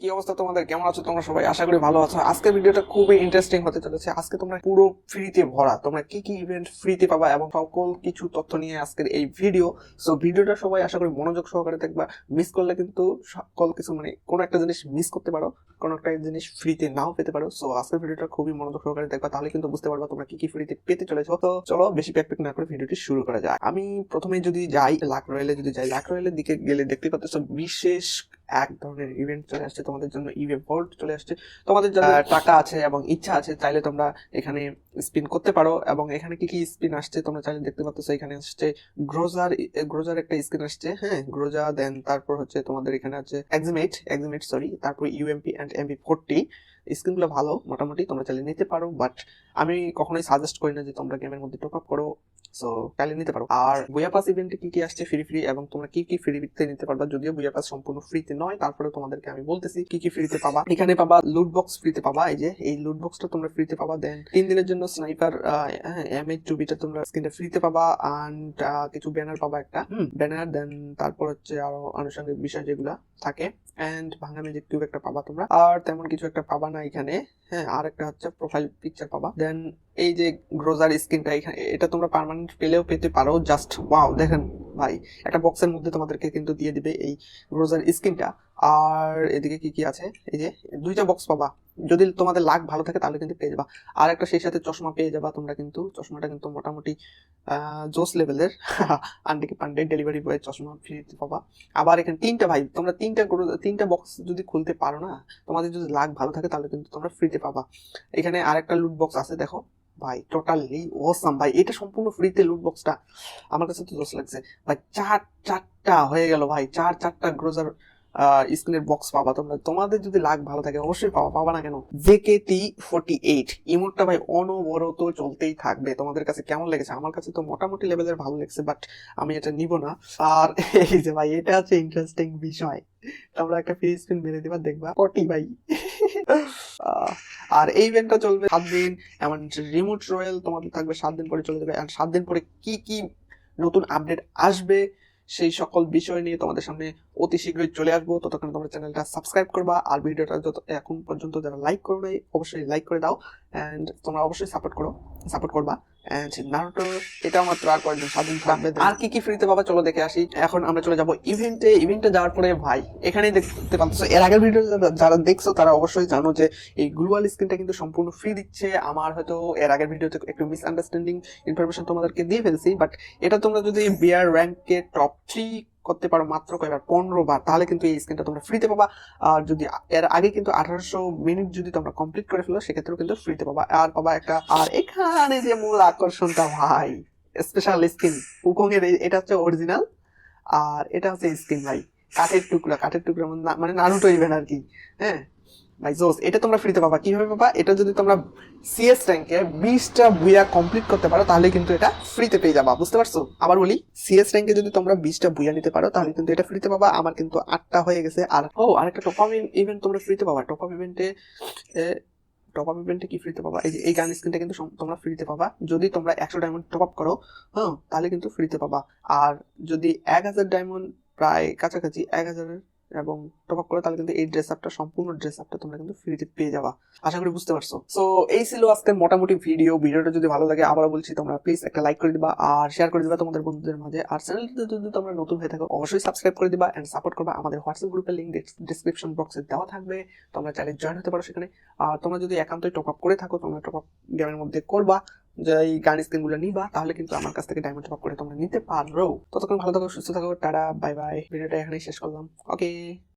কি অবস্থা তোমাদের? কেমন আছো তোমরা সবাই? আশা করি ভালো আছো। আজকের ভিডিওটা খুবই ইন্টারেস্টিং হতে চলেছে। আজকে তোমরা পুরো ফ্রিতে ভরা। তোমরা কি কি ইভেন্ট ফ্রিতে পাবা এবং সকল কিছু তথ্য নিয়ে আজকের এই ভিডিও সো ভিডিওটা সবাই আশা করি মনোযোগ সহকারে দেখবা। মিস করলে কিন্তু সকল কিছু মানে কোনো একটা জিনিস মিস করতে পারো। কোনো একটা জিনিস ফ্রিতে নাও পেতে পারো। সো আজকের ভিডিওটা খুবই মনোযোগ সহকারে দেখবা। তাহলে কিন্তু বুঝতে পারবা তোমরা কি কি ফ্রিতে পেতে চলেছো। তো, চলো বেশি প্যাক প্যাক না করে ভিডিওটি শুরু করা যায় আমি প্রথমে যদি যাই লাক রয়েলে যদি যাই লাক রয়েলের দিকে গেলে দেখতে পাচ্ছ বিশেষ এক ধরনের ইভেন্ট চলে আসছে তোমাদের জন্য ইভে ভোল্ট চলে আসছে। তোমাদের যারা টাকা আছে এবং ইচ্ছা আছে চাইলে তোমরা এখানে স্পিন করতে পারো এবং এখানে কি কি স্পিন আসছে তোমরা চাইলে দেখতে পাচ্ছ এখানে আসছে গ্রোজার গ্রোজার একটা স্ক্রিন আসছে হ্যাঁ? গ্রোজা দেন তারপর হচ্ছে তোমাদের এখানে আছে এক্সিমেট এক্সিমেট সরি তারপর ইউএমপি অ্যান্ড এমপি ফোরটি স্ক্রিনগুলো ভালো মোটামুটি তোমরা চাইলে নিতে পারো বাট আমি কখনোই সাজেস্ট করি না যে তোমরা গেমের মধ্যে টপ আপ করো। সো চাইলে নিতে পারো। আর বুয়া পাস ইভেন্টে কি কি আসছে ফ্রি ফ্রি এবং তোমরা কি কি ফ্রিতে নিতে পারবা? যদিও বুয়া পাস সম্পূর্ণ ফ্রিতে নয় তারপরে তোমাদেরকে আমি বলতেছি কি কি ফ্রিতে পাবা। এখানে পাবা লুট বক্স ফ্রিতে পাবা। এই যে এই লুট বক্সটা তোমরা ফ্রিতে পাবা। দেন তিন দিনের জন্য স্নাইপার এম এইচ টুবিটা তোমরা স্ক্রিনটা ফ্রিতে পাবা। অ্যান্ড কিছু ব্যানার পাবা একটা। ব্যানার দেন তারপর হচ্ছে আরও আনুষঙ্গিক বিষয় যেগুলা থাকে। এন্ড ভাঙা ম্যাজিক কিউব একটা পাবা তোমরা। আর তেমন কিছু একটা পাবা না এখানে। হ্যাঁ আর একটা হচ্ছে প্রোফাইল পিকচার পাবা। দেন এই যে গ্রোজার স্ক্রিনটা এখানে, এটা তোমরা পার্মানেন্ট পেলেও পেতে পারো। জাস্ট ওয়াও দেখেন ভাই, একটা বক্সের মধ্যে তোমাদেরকে কিন্তু দিয়ে দিবে এই গ্রোজার স্ক্রিনটা আর এদিকে কি কি আছে? এই যে দুইটা বক্স পাবা। যদি তোমাদের লাক ভালো থাকে তাহলে কিন্তু পেয়ে যাবা। আর একটা সেই সাথে চশমা পেয়ে যাবা তোমরা কিন্তু। চশমাটা কিন্তু মোটামুটি জোস লেভেলের আন্টিকে পান্ডে ডেলিভারি বয়ের চশমা ফ্রিতে পাবা। আবার এখানে তিনটা ভাই, তোমরা তিনটা তিনটা বক্স যদি খুলতে পারো না, তোমাদের যদি লাক ভালো থাকে তাহলে কিন্তু তোমরা ফ্রিতে পাবা। এখানে আরেকটা লুট বক্স আছে, দেখো। ভাই টোটালি ওসাম ভাই, এটা সম্পূর্ণ ফ্রিতে লুট বক্সটা আমার কাছে তো দোষ লাগছে। ভাই, চার, চারটা হয়ে গেল ভাই, চার, চারটা গ্রোজার স্ক্রিনের বক্স পাবা। তোমরা, তোমাদের যদি লাগ ভালো থাকে, অবশ্যই পাবা। পাবা না কেন? জেকে টি ফোর্টি এইট ইমোটটা ভাই, অনবরত চলতেই থাকবে। তোমাদের কাছে কেমন লেগেছে? আমার কাছে তো মোটামুটি লেভেলের ভালো লেগেছে বাট আমি এটা নিব না। আর এই যে ভাই, এটা হচ্ছে ইন্টারেস্টিং বিষয়। তোমরা একটা ফ্রি স্পিন মেরে দিবা, দেখবা। ফর্টি ভাই। আর এই ইভেন্টটা চলবে সাত দিন, এমন রিমোট রয়্যাল তোমাদের থাকবে, সাত দিন পরে চলে যাবে আর সাত দিন পরে কি কি নতুন আপডেট আসবে, সেই সকল বিষয় নিয়ে তোমাদের সামনে অতি শীঘ্রই চলে আসব। ততক্ষণ তোমরা চ্যানেলটা সাবস্ক্রাইব করবা, আর ভিডিওটা যত এখন পর্যন্ত যারা লাইক করো নাই, অবশ্যই লাইক করে দাও অ্যান্ড তোমরা অবশ্যই সাপোর্ট করো সাপোর্ট করবা। নারুটো এটা মাত্র আর কয়েকজন স্বাধীন থাকবে। আর কি কি ফ্রিতে পাবা, চলো দেখে আসি। এখন আমরা চলে যাব ইভেন্টে ইভেন্টে যাওয়ার পরে ভাই, এখানেই দেখতে পাচ্ছ, এর আগের ভিডিও যারা দেখছ, তারা অবশ্যই জানো যে এই গ্লোবাল স্ক্রিনটা কিন্তু সম্পূর্ণ ফ্রি দিচ্ছে। আমার হয়তো এর আগের ভিডিওতে একটু মিসআন্ডারস্ট্যান্ডিং ইনফরমেশন তোমাদেরকে দিয়ে ফেলছি বাট এটা তোমরা যদি বিয়ার র্যাঙ্কে টপ থ্রি করতে পারো মাত্র কয়বার পনেরো বার তাহলে কিন্তু এই স্ক্রিনটা তোমরা ফ্রিতে পাবা। আর যদি এর আগে কিন্তু আঠারোশো মিনিট যদি তোমরা কমপ্লিট করে ফেলো, সেক্ষেত্রেও কিন্তু ফ্রিতে পাবা। আর পাবা একটা আর এখানে যে মূল আকর্ষণটা ভাই স্পেশাল স্কিন উকং এর এটা হচ্ছে অরিজিনাল আর এটা হচ্ছে স্কিন ভাই। কাঠের টুকরা কাঠের টুকরা মানে না- মানে ইভেন আর কি হ্যাঁ? ভাই জোস এটা তোমরা ফ্রিতে পাবা। কীভাবে পাবা? এটা যদি তোমরা সিএস র্যাঙ্কে বিশটা বুয়া কমপ্লিট করতে পারো, তাহলে কিন্তু এটা ফ্রিতে পেয়ে যাবা। বুঝতে পারছ? আবার বলি সিএস র্যাঙ্কে যদি তোমরা বিশটা বুয়া নিতে পারো, তাহলে কিন্তু এটা ফ্রিতে পাবা। আমার কিন্তু আটটা হয়ে গেছে। আর, ও, আরেকটা টপ আপ ইভেন্ট তোমরা ফ্রিতে পাবা। টপ আপ ইভেন্টে টপ আপ ইভেন্টে কি ফ্রিতে পাবা? এই যে, এই গান স্ক্রিনটা কিন্তু তোমরা ফ্রিতে পাবা। যদি তোমরা একশো ডায়মন্ড টপ আপ করো হ্যাঁ তাহলে কিন্তু ফ্রিতে পাবা। আর যদি এক হাজার ডায়মন্ড প্রায় কাছাকাছি, এক হাজারের এবং টপ আপ করো তাহলে কিন্তু এই ড্রেস আপটা সম্পূর্ণ ড্রেস আপটা তোমরা কিন্তু ফ্রিতে পেয়ে যাবা। আশা করি বুঝতে পারছ। সো এই ছিল আজকের মোটামুটি ভিডিও ভিডিওটা যদি ভালো লাগে, আবারও বলছি, তোমরা প্লিজ একটা লাইক করে দিবা আর শেয়ার করে দিবা তোমাদের বন্ধুদের মাঝে। আর চ্যানেলটিতে যদি তোমরা নতুন হয়ে থাকো, অবশ্যই সাবস্ক্রাইব করে দিবা এন্ড সাপোর্ট করবা। আমাদের হোয়াটসঅ্যাপ গ্রুপের লিঙ্ক ডিসক্রিপশন বক্সে দেওয়া থাকবে। তোমরা চাইলে জয়েন হতে পারো সেখানে। আর তোমরা যদি একান্তই টপ আপ করে থাকো, তোমরা টপ আপ গেমের মধ্যে করবা যে এই গান স্ক্রিনগুলো নিবা, তাহলে কিন্তু আমার কাছ থেকে ডায়মন্ড টপ করে তোমরা নিতে পারো। ততক্ষণ ভালো থাকো, সুস্থ থাকো, টাটা বাই বাই ভিডিওটা এখানেই শেষ করলাম। ওকে